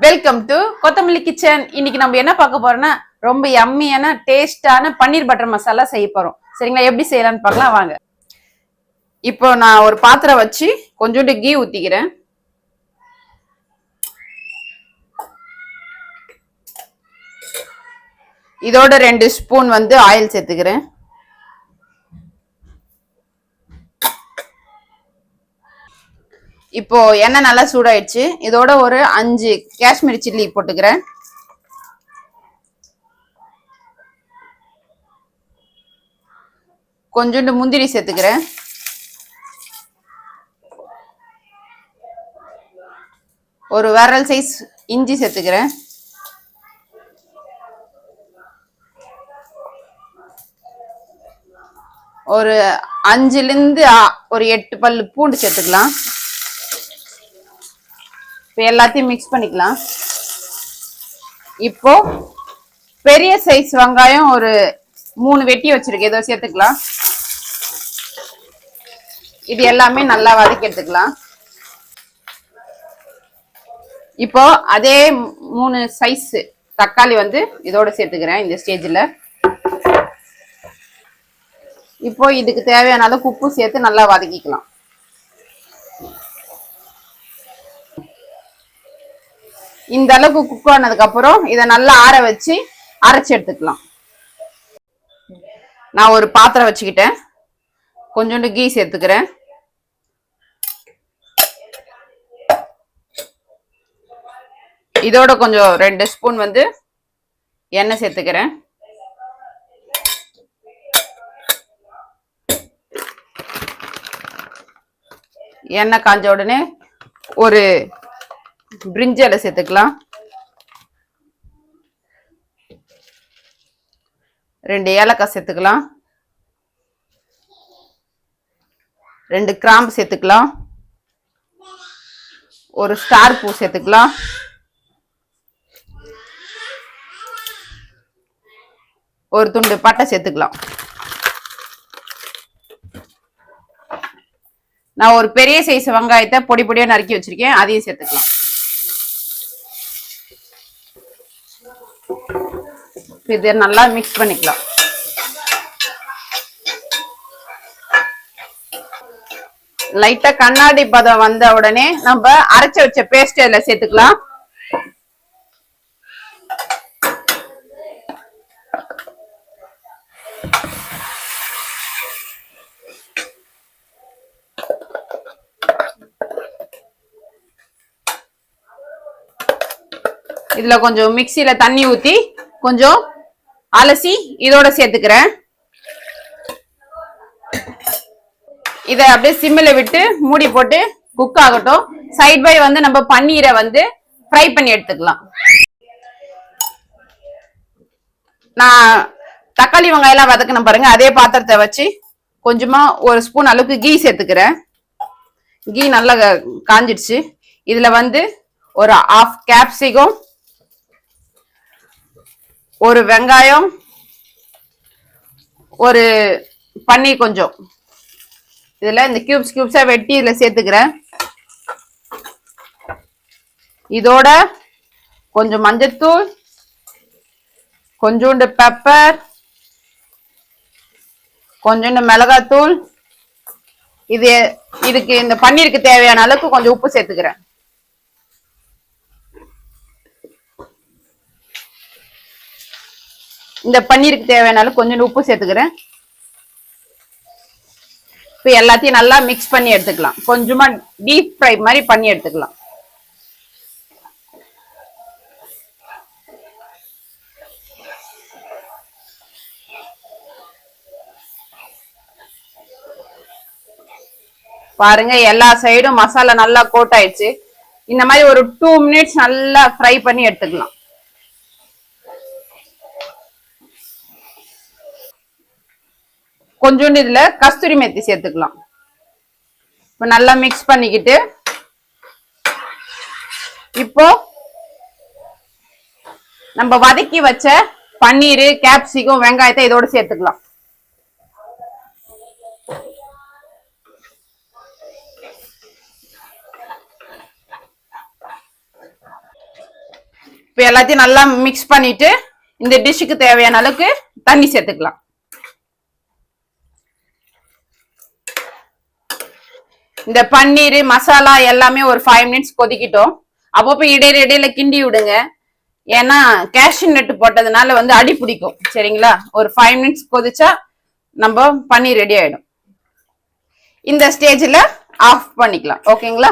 Welcome to கொத்தமல்லி kitchen இன்னைக்கு நம்ம என்ன பார்க்க போறோம்னா ரொம்ப யம்மியான டேஸ்டான பன்னீர் பட்டர் மசாலா செய்ய போறோம். சரிங்களா? எப்படி செய்யலாம்னு பார்க்கலாம்? வாங்க. இப்போ நான் ஒரு பாத்திரம் வச்சு கொஞ்சோண்டு கீ ஊத்திக்கிறேன். இதோட ரெண்டு ஸ்பூன் வந்து ஆயில் சேர்த்துக்கிறேன். இப்போ எண்ணெய் நல்லா சூடாயிடுச்சு. இதோட ஒரு அஞ்சு காஷ்மீரி சில்லி போட்டுக்கிறேன். கொஞ்சோண்டு முந்திரி சேர்த்துக்கிறேன். ஒரு விரல் சைஸ் இஞ்சி சேர்த்துக்கிறேன். ஒரு அஞ்சுலேருந்து ஒரு எட்டு பல் பூண்டு சேர்த்துக்கலாம். இப்போ எல்லாத்தையும் மிக்ஸ் பண்ணிக்கலாம். இப்போ பெரிய சைஸ் வெங்காயம் ஒரு மூணு வெட்டி வச்சிருக்கேன் ஏதோ சேர்த்துக்கலாம். இது எல்லாமே நல்லா வதக்கி எடுத்துக்கலாம். இப்போ அதே மூணு சைஸ் தக்காளி வந்து இதோட சேர்த்துக்கிறேன் இந்த ஸ்டேஜில் இப்போ இதுக்கு தேவையான அளவுக்கு உப்பு சேர்த்து நல்லா வதக்கிக்கலாம். இந்த அளவுக்கு குக் ஆனதுக்கு அப்புறம் இதை நல்லா ஆற வச்சு அரைச்சி எடுத்துக்கலாம். நான் ஒரு பாத்திரம் வச்சுக்கிட்டேன். கொஞ்சோண்டு கீ சேர்த்துக்கிறேன். இதோட கொஞ்சம் ரெண்டு ஸ்பூன் வந்து எண்ணெய் சேர்த்துக்கிறேன். எண்ணெய் காஞ்ச உடனே ஒரு பிரிஞ்சால சேர்த்துக்கலாம். ரெண்டு ஏலக்காய் சேர்த்துக்கலாம். ரெண்டு கிராம்பு சேர்த்துக்கலாம். ஒரு ஸ்டார் பூ சேர்த்துக்கலாம். ஒரு துண்டு பட்டை சேர்த்துக்கலாம். நான் ஒரு பெரிய சைஸ் வெங்காயத்தை பொடி பொடியாக நறுக்கி வச்சுருக்கேன் அதையும் சேர்த்துக்கலாம். இது நல்லா மிக்ஸ் பண்ணிக்கலாம். லைட்டா கண்ணாடி பதம் வந்த உடனே நம்ம அரைச்சு வச்ச பேஸ்ட் இதுல சேர்த்துக்கலாம். இதுல கொஞ்சம் மிக்சியில தண்ணி ஊத்தி கொஞ்சம் அலசி இதோட சேர்த்துக்கிறேன். இதை அப்படியே சிம்மில் விட்டு மூடி போட்டு குக் ஆகட்டும். சைட் பை வந்து நம்ம பன்னீரை வந்து ஃப்ரை பண்ணி எடுத்துக்கலாம். நான் தக்காளி வெங்காயம்லாம் வதக்கணும் பாருங்க. அதே பாத்திரத்தை வச்சு கொஞ்சமா ஒரு ஸ்பூன் அளவுக்கு கீ சேர்த்துக்கிறேன். கீ நல்லா காஞ்சிடுச்சு. இதுல வந்து ஒரு ஆஃப் கேப்சிகம் ஒரு வெங்காயம் ஒரு பன்னீர் கொஞ்சம். இதில் இந்த கியூப்ஸ் கியூப்ஸாக வெட்டி இதில் சேர்த்துக்கிறேன். இதோட கொஞ்சம் மஞ்சத்தூள் கொஞ்சோண்டு பெப்பர் கொஞ்சோண்டு மிளகாத்தூள். இது இதுக்கு இந்த பன்னீருக்கு தேவையான அளவுக்கு கொஞ்சம் உப்பு சேர்த்துக்கிறேன். இந்த பன்னீருக்கு தேவையானாலும் கொஞ்சம் உப்பு சேர்த்துக்கிறேன். இப்போ எல்லாத்தையும் நல்லா மிக்ஸ் பண்ணி எடுத்துக்கலாம். கொஞ்சமா டீப் ஃப்ரை மாதிரி பண்ணி எடுத்துக்கலாம். பாருங்க எல்லா சைடும் மசாலா நல்லா கோட் ஆயிடுச்சு. இந்த மாதிரி ஒரு டூ மினிட்ஸ் நல்லா ஃப்ரை பண்ணி எடுத்துக்கலாம். கொஞ்சோண்டு இதில் கஸ்தூரி மெத்தி சேர்த்துக்கலாம். இப்போ நல்லா மிக்ஸ் பண்ணிக்கிட்டு இப்போ நம்ம வதக்கி வச்ச பன்னீர் கேப்சிகம் வெங்காயத்தை இதோடு சேர்த்துக்கலாம். இப்போ எல்லாத்தையும் நல்லா மிக்ஸ் பண்ணிட்டு இந்த டிஷ்ஷுக்கு தேவையான அளவுக்கு தண்ணி சேர்த்துக்கலாம். இந்த பன்னீர் மசாலா எல்லாமே ஒரு ஃபைவ் மினிட்ஸ் கொதிக்கிட்டோம். அப்பப்போ இடையில இடையில கிண்டி விடுங்க. ஏன்னா கேஷ்யூ நட்டு போட்டதுனால வந்து அடி பிடிக்கும். சரிங்களா? ஒரு ஃபைவ் மினிட்ஸ் கொதிச்சா நம்ம பன்னீர் ரெடி ஆயிடும். இந்த ஸ்டேஜில் ஆஃப் பண்ணிக்கலாம். ஓகேங்களா